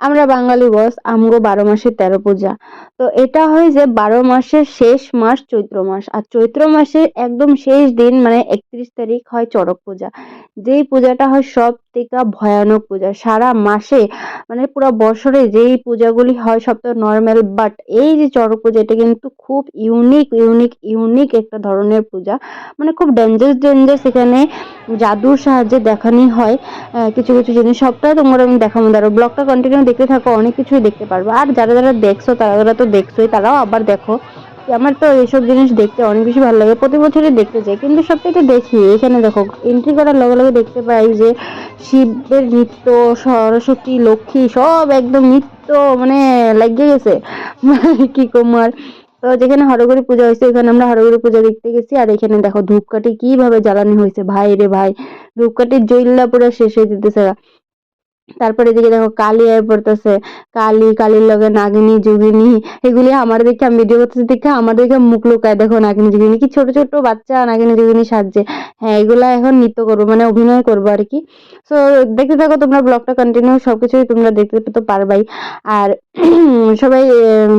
আমরা বাঙালি বস, আমগো বারো মাসে তেরো পূজা। তো এটা হয় যে বারো মাসের শেষ মাস চৈত্র মাস। আর চৈত্র মাসের একদম শেষ দিন মানে একত্রিশ তারিখ হয় চড়ক পূজা। যেই পূজাটা হয় সব থেকে ভয়ানক পূজা। সারা মাসে মানে পুরো বছরে যেই পূজাগুলি হয় সব তো নর্মাল বাট এই যে চড়ক পূজা, এটা কিন্তু খুব ইউনিক ইউনিক ইউনিক একটা ধরনের পূজা। মানে খুব ডেঞ্জারাস ডেঞ্জারাস এখানে জাদুর সাহায্যে দেখানি হয় কিছু কিছু জিনিস। সবটা তোমরা আমি দেখাবো। দাঁড়ো ব্লগটা কন্টিনিউ দেখতে থাকো, অনেক কিছুই দেখতে পারব। আর যারা যারা দেখছ, তারা তো দেখছোই, তারাও আবার দেখো। আমার তো এইসব জিনিস দেখতে অনেক বেশি ভালো লাগে, প্রতি বছরই দেখতে চাই কিন্তু সবথেকে দেখি, এখানে দেখো এন্ট্রি করার লগে লগে দেখতে পাই যে শিবের নৃত্য, সরস্বতী, লক্ষ্মী, সব একদম নৃত্য মানে লাগিয়ে গেছে। কি কুমার তো যেখানে হরগরি পূজা হয়েছে এখানে আমরা হরগরি পূজা দেখতে গেছি, আর এখানে দেখো ধূপকাঠি কীভাবে জ্বালানি হয়েছে, ভাই রে ভাই, ধূপকাঠির জৈল্লা পুরো শেষ হয়ে যেতেছে তারপরে এদিকে দেখো কালি আয় পড়তেছে। কালি, কালির লগে নাগিনী, যোগিনী, এগুলি আমার দেখে, আমি ভিডিও করতেছি দেখে আমার দেখে মুখ লুকায় দেখো নাগিনী, যোগিনী। কি ছোট ছোট বাচ্চা নাগিনী, যোগিনী সাজছে। হ্যাঁ এগুলা এখন নৃত্য করব মানে অভিনয় করব আর কি। তো দেখতে থাকো, তোমরা ব্লগটা কন্টিনিউ সবকিছুই তোমরা দেখতে তো পারবাই। আর সবাই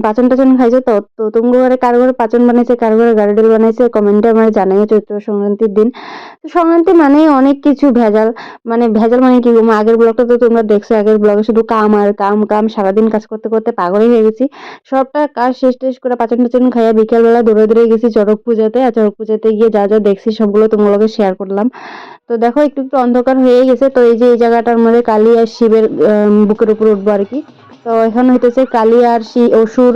পাচন টাচন খাইছো তো? তো তোমার ঘরে কার ঘরে পাচন বানাইছে, কার ঘরে গার্ডেল বানাইছে কমেন্টে আমার জানাই চৈত্র সংক্রান্তির দিন। তো সংক্রান্তি মানেই অনেক কিছু ভেজাল। মানে ভেজাল মানে কি আগের ব্লগটা তো তোমরা দেখছ, আগের ব্লগে শুধু কাম আর কাম কাম, সারাদিন কাজ করতে করতে পাগলই হয়ে গেছি। সবটা কাজ শেষ টেস করে পাচন টাচন খাইয়া বিকেলবেলা দৌড়ে দৌড়ে গেছি চড়ক পূজাতে, আর চড়ক পূজাতে গিয়ে যা যা দেখছি সবগুলো তোমাগুলোকে শেয়ার করলাম। তো দেখো, একটু একটু অন্ধকার হয়ে গেছে। তো এই যে এই জায়গাটার মধ্যে কালী আর শিবের বুকের উপর উঠবো আর কি। তো এখন হইতেছে কালী আর শি অসুর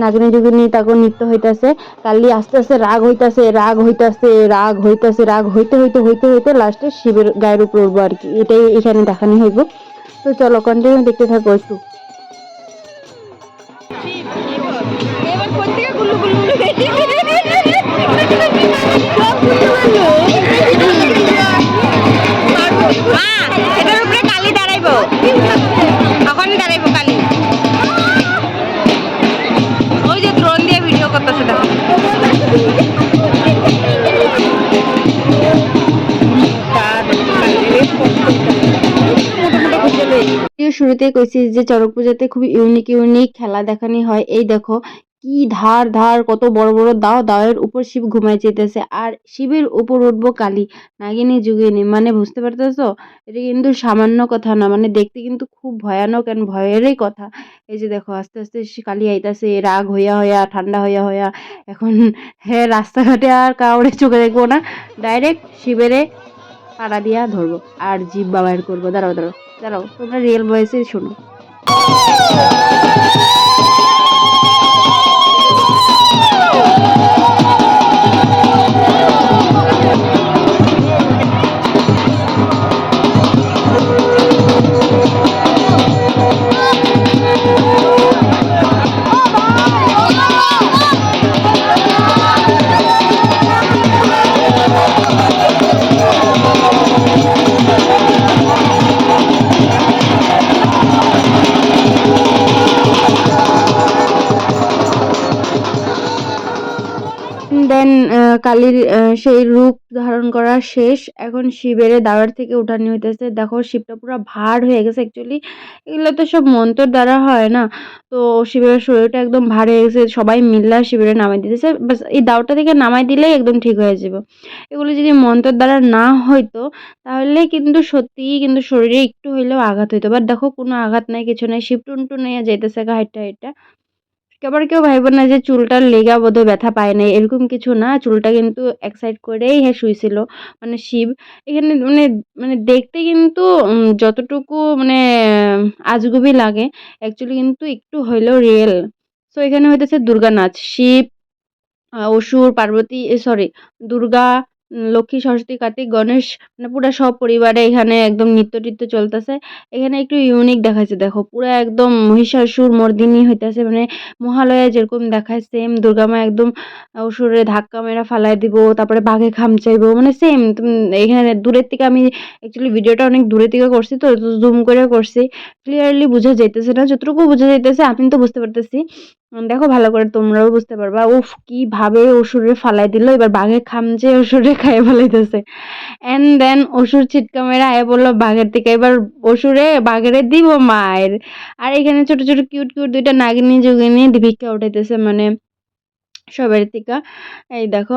নাগিনী যুগিনী তাকে নৃত্য হইতেছে। কালী আস্তে আস্তে রাগ হইতাছে রাগ হইতাছে রাগ হইতেছে রাগ হইতে হইতে হইতে হইতে লাস্টে শিবের গায়ের উপর উঠবো আর কি। এটাই এখানে দেখানি হইব। তো চলো কন্টিনিউ দেখতে থাকো একটু। মা করতেছে, দেখো। শুরুতেই কইছি যে চড়ক পূজাতে খুব ইউনিক ইউনিক খেলা দেখানি হয়। এই দেখো কি ধার ধার, কত বড় বড় দাও, দাওয়ের উপর শিব ঘুমাই যেতেছে। আর শিবের উপর উঠবো কালী। নাগিনী যুগিনী মানে বুঝতে পারতেছো? এটা কিন্তু সামান্য কথা না মানে দেখতে কিন্তু খুব ভয়ানক এন্ড ভয়েরই কথা। এই যে দেখো, আস্তে আস্তে কালী আইতাছে, রাগ হইয়া হইয়া, ঠান্ডা হইয়া হইয়া। এখন হ্যাঁ রাস্তাঘাটে আর কাউরে চোখে দেখব না। ডাইরেক্ট শিবেরে পাড়া দিয়া ধরবো। আর জীব বাবায়ের করব। দাঁড়াও দাঁড়াও দাঁড়াও, তোমরা রিয়েল ভয়েসে শোনো। কালীর সেই রূপ ধারণ করা শেষ। এখন শিবের দাওয়ার থেকে উঠানি হইতেছে। দেখো, শিবটা পুরো ভার হয়ে গেছে অ্যাকচুয়ালি এগুলো তো সব মন্ত্রের দ্বারা হয় না। তো শিবের শরীরটা একদম ভার হয়ে গেছে। সবাই মিল্লা শিবের নামাই দিতেছে। বাস এই দাওটা থেকে নামাই দিলেই একদম ঠিক হয়ে যাবে। এগুলো যদি মন্ত্রের দ্বারা না হইতো, তাহলে কিন্তু সত্যিই কিন্তু শরীরে একটু হইলেও আঘাত হইতো। বাট দেখো, কোনো আঘাত নাই, কিছু নাই। শিব টুনটুন নিয়ে যাইতেছে গা হাইটটা হাইটটা। আবার কেউ ভাইব না যে চুলটার লেগা বোধহয় ব্যথা পায় নাই, এরকম কিছু না। চুলটা কিন্তু এক সাইড করেই হ্যাঁ শুইছিল মানে শিব। এখানে মানে মানে দেখতে কিন্তু যতটুকু মানে আজগুবি লাগে অ্যাকচুয়ালি কিন্তু একটু হইলেও রিয়েল সো এখানে হইতেছে দুর্গা নাচ। শিব অসুর, পার্বতী সরি দুর্গা লক্ষ্মী, সরস্বতী, কার্তিক, গণেশ মানে পুরো সব পরিবারে এখানে একদম নৃত্য টিত্য চলতেছে। এখানে একটু ইউনিক দেখাচ্ছে দেখো। পুরো একদম মহিষাসুর মর্দিনী হইতাছে মানে মহালয়া যেরকম দেখায় সেম দুর্গা মা একদম অসুরে ধাক্কা মেরা ফালাই দিব, তারপরে বাঘে খামচাইবো মানে সেম এখানে দূরের থেকে আমি অ্যাকচুয়ালি ভিডিওটা অনেক দূরের থেকে করছি, তো জুম করে করছি। ক্লিয়ারলি বোঝা যাইতেছে না, যতটুকু বোঝা যাইতেছে, আমি তো বুঝতে পারতেছি। দেখো ভালো করে তোমরাও বুঝতে পারবা। উফ কীভাবে অসুরে ফালাই দিল, এবার বাঘে খামচে অসুরে খাইয়ে ফেলাইতেছে। অ্যান্ড দেন অসুর ছিটকা মেরে আয় বলল, বাঘের থেকে এবার অসুরে বাঘেরে দিব মায়ের। আর এখানে ছোট ছোট কিউট কিউট দুইটা নাগিনী যোগিনী দীপিকা উঠাইতেছে মানে সবার থেকে। এই দেখো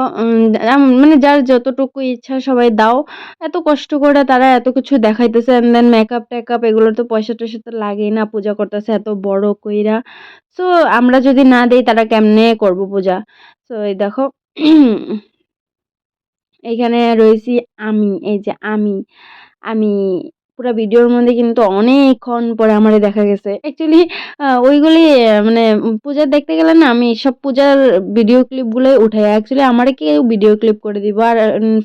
মানে যার যতটুকু ইচ্ছা সবাই দাও। এত কষ্ট করে তারা এত কিছু দেখাইতেছে দেন মেকআপ টেকআপ এগুলো তো পয়সা টয়সা তো লাগেই না, পূজা করতেছে এত বড় কইরা। সো আমরা যদি না দেই তারা কেমনে করব পূজা? সো এই দেখো এইখানে রয়েছি আমি, এই যে আমি আমি পুরা ভিডিওর মধ্যে কিন্তু অনেকক্ষণ পরে আমার দেখা গেছে। অ্যাকচুয়ালি ওইগুলি মানে পূজা দেখতে গেলে না আমি সব পূজার ভিডিও ক্লিপগুলোই উঠাই। অ্যাকচুয়ালি আমারে কেউ ভিডিও ক্লিপ করে দিব। আর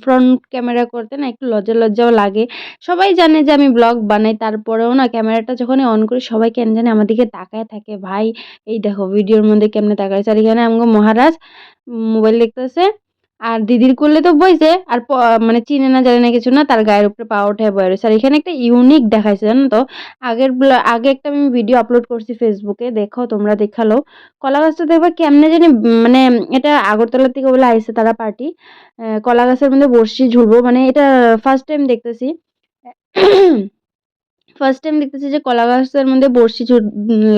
ফ্রন্ট ক্যামেরা করতে না একটু লজ্জা লজ্জাও লাগে। সবাই জানে যে আমি ব্লগ বানাই, তারপরেও না ক্যামেরাটা যখনই অন করি, সবাই কেন জানে আমার দিকে তাকায় থাকে। ভাই, এই দেখো ভিডিওর মধ্যে কেমনে তাকাইছে আর এখানে আমাকে মহারাজ মোবাইল দেখতেছে। আর দিদির করলে তো বইছে, আর মানে চিনে না জানে না কিছু না, তার গায়ের উপরে পা ওঠে বয়ে রয়েছে আর এখানে একটা ইউনিক দেখাইছে, জানো তো? আগের আগে একটা আমি ভিডিও আপলোড করছি ফেসবুকে দেখো, তোমরা দেখাল। কলা গাছটা দেখবা কেমনে জানি মানে এটা আগরতলা থেকে বলে আইছে তারা পার্টি কলা গাছের মধ্যে বড়শি ঝুলবো মানে এটা ফার্স্ট টাইম দেখতেছি। ফার্স্ট টাইম দেখতেছি যে কলা গাছের মধ্যে বড়শি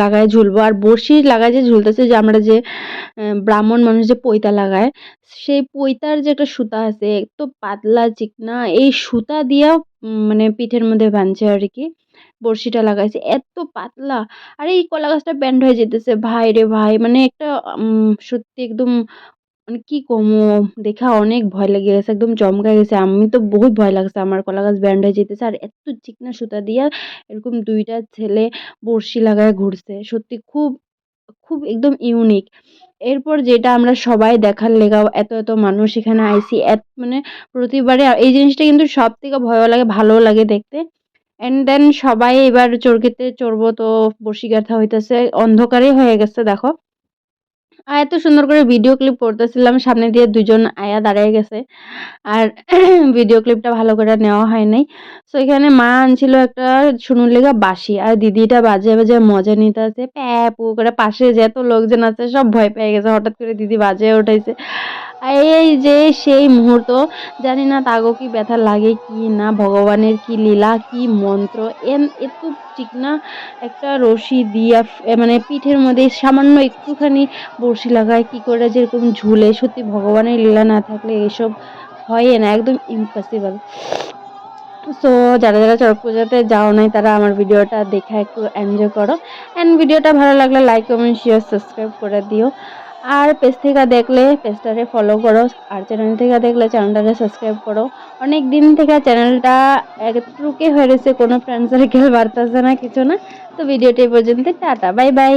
লাগায় ঝুলবো। আর বড়শি লাগায় যে ঝুলতেছে যে আমরা যে ব্রাহ্মণ মানুষ যে পৈতা লাগায়, সেই পৈতার যে একটা সুতা আছে একটু পাতলা, চিকনা, এই সুতা দিয়া মানে পিঠের মধ্যে বাঁধছে আর কি, বড়শিটা লাগাইছে। এত পাতলা। আর এই কলা গাছটা ব্যান্ড হয়ে যেতেছে। ভাই রে ভাই মানে একটা সত্যি একদম মানে কি কমু? দেখা অনেক ভয় লেগে গেছে, একদম চমকা গেছে। আমি তো বহুত ভয় লাগছে, আমার কলা গাছ ব্যান্ড হয়ে যেতেছে। আর এত চিকনা সুতা দিয়া এরকম দুইটা ছেলে বড়শি লাগায় ঘুরছে। সত্যি খুব খুব একদম ইউনিক এরপর যেটা আমরা সবাই দেখার লেগা, এত এত মানুষ এখানে আইসি, এত মানে প্রতিবারে এই জিনিসটা কিন্তু সব থেকে ভয়ও লাগে, ভালোও লাগে দেখতে। এন্ড দেন সবাই এবার চরকিতে চড়বো তো বড়শি গাঁথা হইতেছে, অন্ধকারেই হয়ে গেছে, দেখো। আর এত সুন্দর করে ভিডিও ক্লিপ করতেছিলাম, সামনে দিয়ে দুজন আয়া দাঁড়িয়ে গেছে। আর ভিডিও ক্লিপটা ভালো করে নেওয়া হয় নাই। তো এখানে মা আনছিল একটা শুনুর লেগা বাসি আর দিদিটা বাজে বাজে মজা নিতে আছে প্যা, পু করে পাশে যে এত লোকজন আছে সব ভয় পেয়ে গেছে। হঠাৎ করে দিদি বাজে উঠাইছে। এই যে সেই মুহূর্ত, জানি না তাগো কি ব্যথা লাগে কি না, ভগবানের কি লীলা, কি মন্ত্র, এন এত চিকনা একটা রশি দিয়া মানে পিঠের মধ্যে সামান্য একটুখানি বড়শি লাগায়, কি করে যেরকম ঝুলে, সত্যি ভগবানের লীলা না থাকলে এসব হয় না, একদম ইম্পসিবল সো যারা যারা চড়ক পূজাতে যাও নাই, তারা আমার ভিডিওটা দেখে একটু এনজয় করো। অ্যান্ড ভিডিওটা ভালো লাগলে লাইক কমেন্ট শেয়ার সাবস্ক্রাইব করে দিও। আর পেজ থেকে দেখলে পেজটারে ফলো করো, আর চ্যানেল থেকে দেখলে চ্যানেলটাকে সাবস্ক্রাইব করো। অনেক দিন থেকে চ্যানেলটা একটুকে হয়ে রয়েছে কোনো ফ্রেন্ড সার্কেল বাড়তেছে না, কিছু না। তো ভিডিওটি পর্যন্ত টাটা বাই বাই